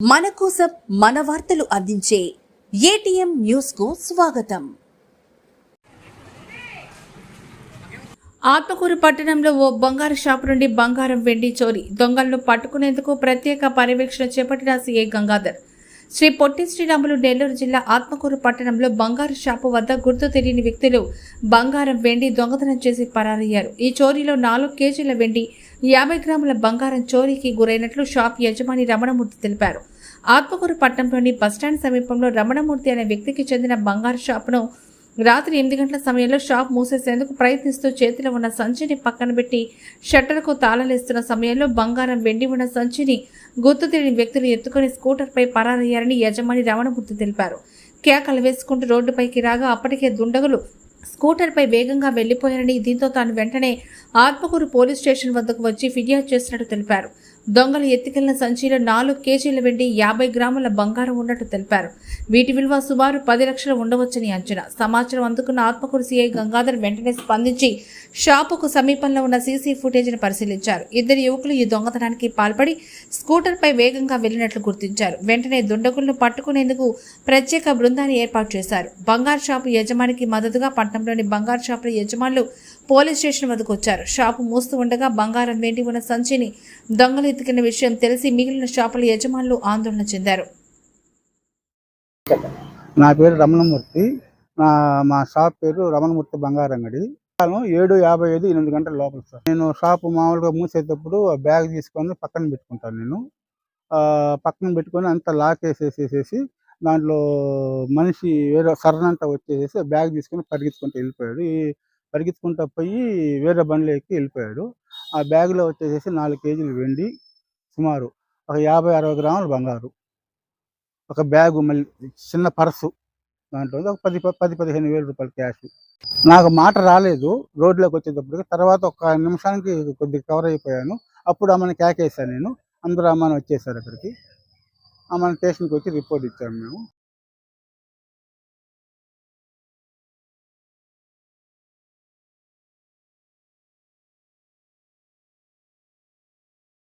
మన కోసం మన వార్తలు అందించే ఏటీఎం న్యూస్కు స్వాగతం. ఆత్మకూరు పట్టణంలో ఓ బంగారు షాపు నుండి బంగారం వెండి చోరీ దొంగలను పట్టుకునేందుకు ప్రత్యేక పర్యవేక్షణ చేపట్టిన సీఏ గంగాధర్. శ్రీ పొట్టి శ్రీరాములు నెల్లూరు జిల్లా ఆత్మకూరు పట్టణంలో బంగారు షాపు వద్ద గుర్తు తెలియని వ్యక్తులు బంగారం వెండి దొంగతనం చేసి పరారయ్యారు. ఈ చోరీలో నాలుగు కేజీల వెండి యాభై గ్రాముల బంగారం చోరీకి గురైనట్లు షాప్ యజమాని రమణమూర్తి తెలిపారు. ఆత్మకూరు పట్టణంలోని బస్టాండ్ సమీపంలో రమణమూర్తి అనే వ్యక్తికి చెందిన బంగారు షాపును రాత్రి ఎనిమిది గంటల సమయంలో షాప్ మూసేసేందుకు ప్రయత్నిస్తూ చేతిలో ఉన్న సంచిని పక్కన పెట్టి షట్టర్కు తాళలేస్తున్న సమయంలో బంగారం వెండి ఉన్న సంచిని గుర్తు తెలియని వ్యక్తులు ఎత్తుకొని స్కూటర్పై పరారయ్యారని యజమాని రమణమూర్తి తెలిపారు. కేకలు వేసుకుంటూ రోడ్డుపైకి రాగా అప్పటికే దుండగులు స్కూటర్పై వేగంగా వెళ్ళిపోయారని దీంతో తాను వెంటనే ఆత్మకూరు పోలీస్ స్టేషన్ వద్దకు వచ్చి ఫిర్యాదు చేసినట్టు తెలిపారు. దొంగలు ఎత్తికెళ్ళిన సంచిలో నాలుగు కేజీల వెండి యాభై గ్రాముల బంగారం ఉన్నట్టు తెలిపారు. వీటి విలువ సుమారు పది లక్షలు ఉండవచ్చని అంచనా. సమాచారం అందుకున్న ఆత్మకూరు సీఐ గంగాధర్ వెంటనే స్పందించి షాపుకు సమీపంలో ఉన్న సీసీ ఫుటేజ్ను పరిశీలించారు. ఇద్దరు యువకులు ఈ దొంగతనానికి పాల్పడి స్కూటర్పై వేగంగా వెళ్ళినట్లు గుర్తించారు. వెంటనే దుండగులను పట్టుకునేందుకు ప్రత్యేక బృందాన్ని ఏర్పాటు చేశారు. బంగారు షాపు యజమానికి మద్దతుగా పట్టణంలోని బంగారు షాపుల యజమానులు పోలీస్ స్టేషన్ వద్దకు వచ్చారు. షాపు మూస్తూ ఉండగా బంగారం వెండి ఉన్న సంచిని దొంగలు ఎత్తుకున్న విషయం తెలిసి మిగిలిన షాపుల యజమానులు ఆందోళన చెందారు. నా పేరు రమణమూర్తి. నా మా షాప్ పేరు రమణమూర్తి బంగారు అంగడి ఏడు యాభై ఐదు ఎనిమిది గంటల లోపల సార్. నేను షాప్ మామూలుగా మూసేటప్పుడు ఆ బ్యాగ్ తీసుకొని పక్కన పెట్టుకుంటాను నేను. పక్కన పెట్టుకొని అంతా లాక్ వేసేసేసేసి దాంట్లో మనిషి వేరే సరనంతా వచ్చేసేసి బ్యాగ్ తీసుకొని పరిగెత్తుకుంటూ వెళ్ళిపోయాడు. పరిగెత్తుకుంటూ పోయి వేరే బండ్లో ఎక్కి వెళ్ళిపోయాడు. ఆ బ్యాగ్లో వచ్చేసేసి నాలుగు కేజీలు వెండి సుమారు ఒక యాభై అరవై గ్రాములు బంగారు. ఒక బ్యాగు మళ్ళీ చిన్న పర్సు దాంట్లో ఒక పది పది పదిహేను వేల రూపాయలు క్యాష్. నాకు మాట రాలేదు. రోడ్లోకి వచ్చేటప్పటికి తర్వాత ఒక నిమిషానికి కొద్దిగా కవర్ అయిపోయాను. అప్పుడు ఆమెను కేకేసాను నేను. అందరూ అమ్మని వచ్చేసారు అక్కడికి. ఆమెను స్టేషన్కి వచ్చి రిపోర్ట్ ఇచ్చాము మేము.